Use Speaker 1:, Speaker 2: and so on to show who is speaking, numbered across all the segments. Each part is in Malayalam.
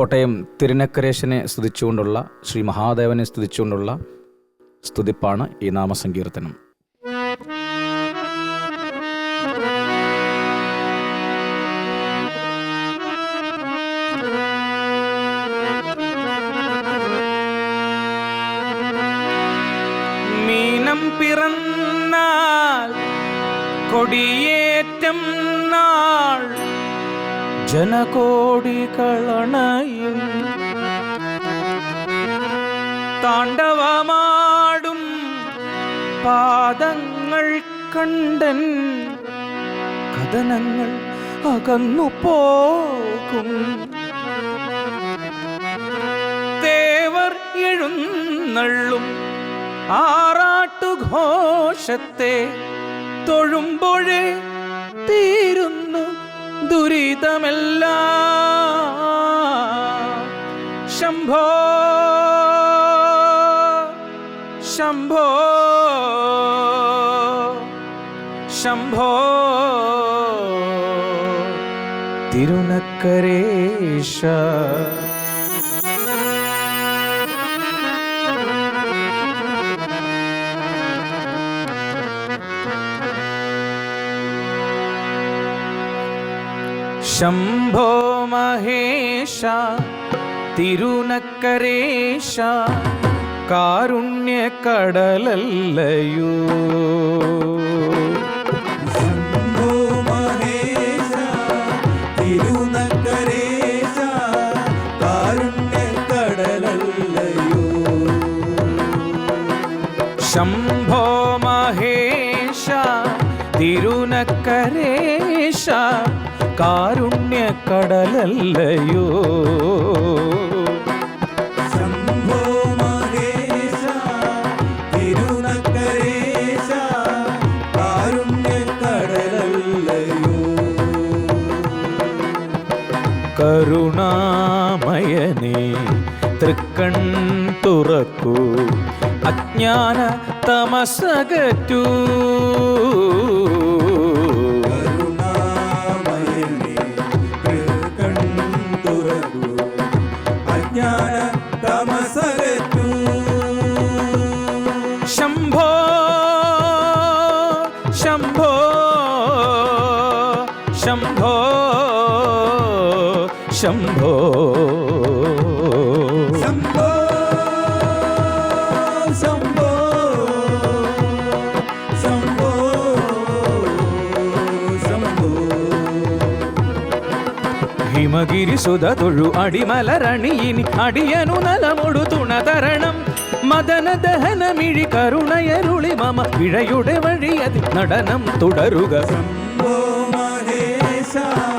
Speaker 1: കോട്ടയം തിരുനക്കരേശനെ സ്തുതിച്ചുകൊണ്ടുള്ള ശ്രീ മഹാദേവനെ സ്തുതിച്ചുകൊണ്ടുള്ള സ്തുതിപ്പാണ് ഈ നാമസങ്കീർത്തനം.
Speaker 2: ജനകോടികളണയും താണ്ഡവമാടും പാദങ്ങൾ കണ്ടൻ കഥനങ്ങൾ അകന്നു പോകും. ദേവർ എഴുന്നള്ളും ആറാട്ടുഘോഷത്തെ തൊഴുമ്പോഴേ തീരുന്നു ദുരിതമെല്ലാം. ശംഭോ ശംഭോ ശംഭോ. തിരുനക്കരേശ ശംഭോ മഹേശ തിരുനക്കരേശ കാരുണ്യ കടലല്ലയോ കാരുണ്യ കടലല്ലയോ കരുണാമയനേ തൃക്കൺ തുറക്കൂ അജ്ഞാന തമസകറ്റൂ శంభో. హిమగిరి సుధతుడు అడిమల రణియిని అడియను నలముడు తుణ తరణం. మదన దహన మిడి
Speaker 3: కరుణయరుళి మమ విడయుడెవడి అది నడనం తుడరుగ. శంభో మహేశా.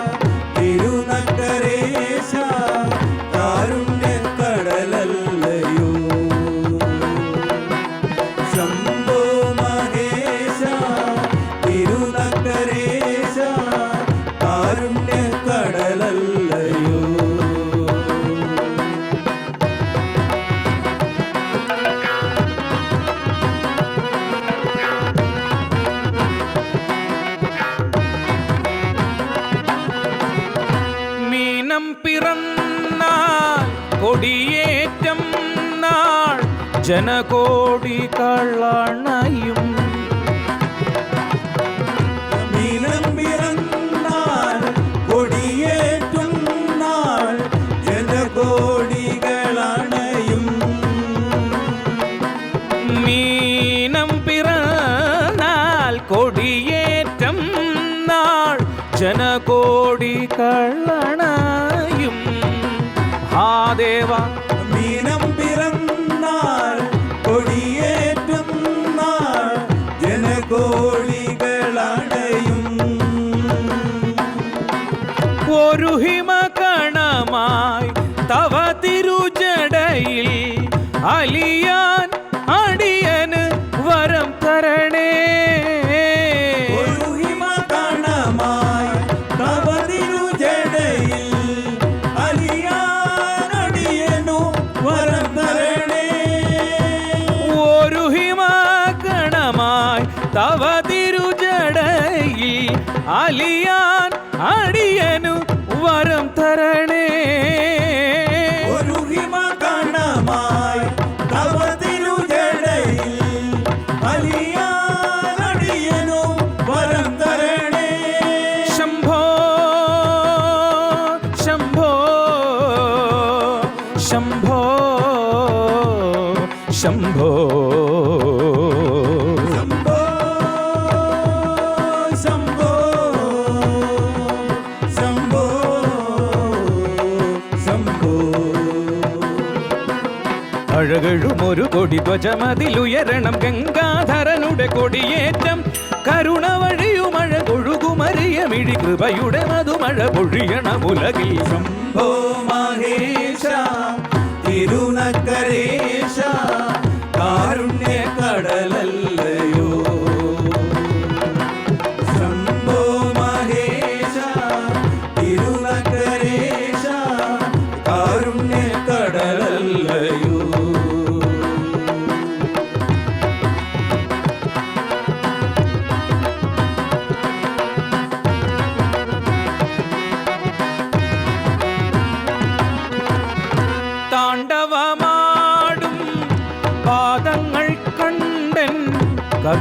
Speaker 2: ദിനം പിറന്നാൾ കൊടിയേറ്റം നാൾ ജനകോടി കള്ളണയും അലിയാൻ അടിയനു വരം തരണേ.
Speaker 3: ശംഭോ ശംഭോ. മഴകളും
Speaker 2: ഒരു കൊടി ധ്വജമതിലുയരണം. ഗംഗാധരനുടെ കൊടിയേറ്റം. കരുണ വഴിയും മഴ കൊഴുകുമറിയ
Speaker 3: മിഴി കൃപയുടെ മധുമഴ പൊഴിയണ ഉലകിൽ ശംഭോ മഹേശ
Speaker 2: തിരുനക്കരേ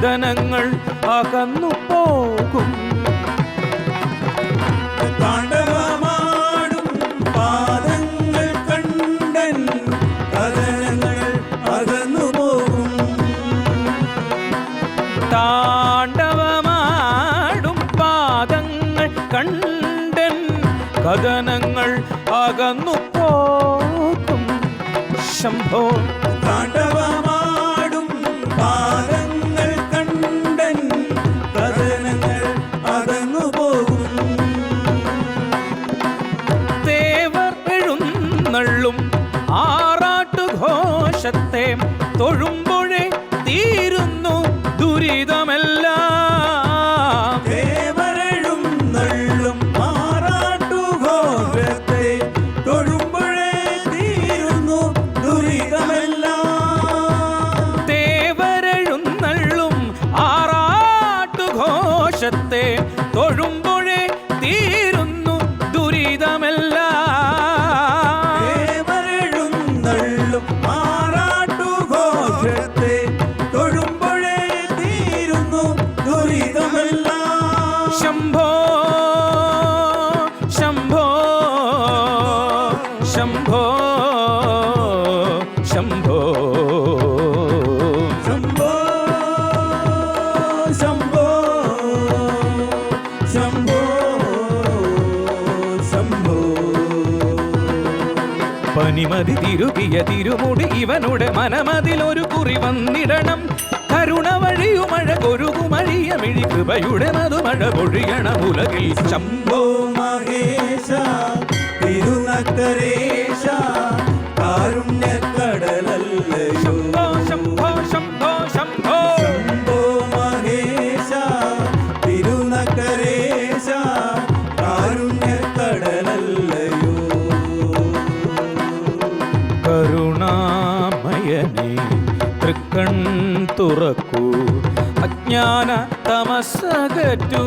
Speaker 2: കഥനങ്ങൾ അകന്നു പോകും.
Speaker 3: താണ്ഡവമാടും പാദങ്ങൾ കണ്ടൻ കഥനങ്ങൾ അകന്നു പോകും.
Speaker 2: താണ്ഡവമാടും പാദങ്ങൾ കണ്ടൻ കഥനങ്ങൾ അകന്നു പോകും. ശംഭോ എഴുന്നള്ളും ആറാട്ടുഘോഷത്തെ തൊഴുമ്പോഴേ തീരുന്നു ദുരിതമെല്ലാം.
Speaker 3: Yeah.
Speaker 2: പനിമതി തിരുപിയ തിരുമുടി ഇവനുടെ ഒരു കുറി വന്നിടണം. കരുണ വഴിയുമഴ കൊരുകുമഴിയ മിഴി കൃപയുടെ മധുമഴ പൊഴിയണ ഉലകിൽ ശംഭോ
Speaker 3: മഹേശ തിരുനക്കരേശ കാരുണ്യക്കടലല്ലയോ
Speaker 2: തുറക്കൂ. അജ്ഞാന തമസകറ്റൂ